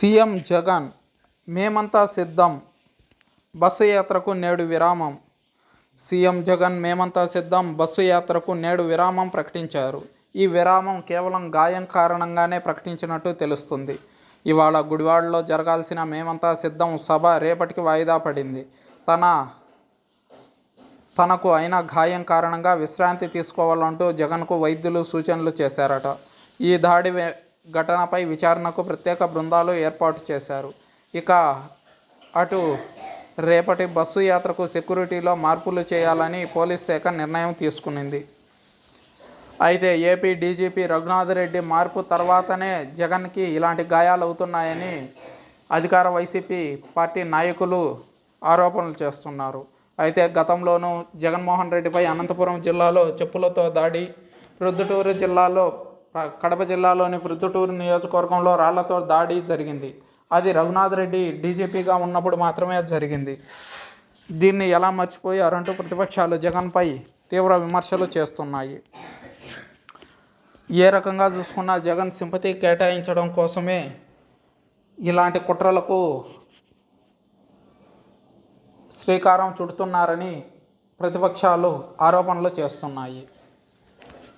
CM Jagan మేమంతా సిద్ధం. Bus యాత్రకు నేడు విరామం. సీఎం జగన్ మేమంతా సిద్ధం. బస్సు యాత్రకు నేడు విరామం ప్రకటించారు. ఈ విరామం కేవలం గాయం కారణంగానే ప్రకటించినట్టు తెలుస్తుంది. ఇవాళ గుడివాడలో జరగాల్సిన మేమంతా సిద్ధం సభ రేపటికి వాయిదా పడింది. తన తనకు అయిన గాయం కారణంగా విశ్రాంతి తీసుకోవాలంటూ జగన్కు వైద్యులు సూచనలు చేశారట. ఈ దాడి వే- ఘటనపై విచారణకు ప్రత్యేక బృందాలు ఏర్పాటు చేశారు. ఇక అటు రేపటి బస్సు యాత్రకు సెక్యూరిటీలో మార్పులు చేయాలని పోలీస్ శాఖ నిర్ణయం తీసుకునింది. అయితే ఏపీ డీజీపీ రఘునాథ్ రెడ్డి మార్పు తర్వాతనే జగన్కి ఇలాంటి గాయాలు అవుతున్నాయని అధికార వైసీపీ పార్టీ నాయకులు ఆరోపణలు చేస్తున్నారు. అయితే గతంలోనూ జగన్మోహన్ రెడ్డిపై అనంతపురం జిల్లాలో చెప్పులతో దాడి ప్రొద్దుటూరు జిల్లాలో కడప జిల్లాలోని ప్రొద్దుటూరు నియోజకవర్గంలో రాళ్ళతో దాడి జరిగింది. అది రఘునాథ్ రెడ్డి డీజీపీగా ఉన్నప్పుడు మాత్రమే జరిగింది. దీన్ని ఎలా మర్చిపోయారంటూ ప్రతిపక్షాలు జగన్పై తీవ్ర విమర్శలు చేస్తున్నాయి. ఏ రకంగా చూసుకున్నా జగన్ సింపతి కేటాయించడం కోసమే ఇలాంటి కుట్రలకు శ్రీకారం చుడుతున్నారని ప్రతిపక్షాలు ఆరోపణలు చేస్తున్నాయి.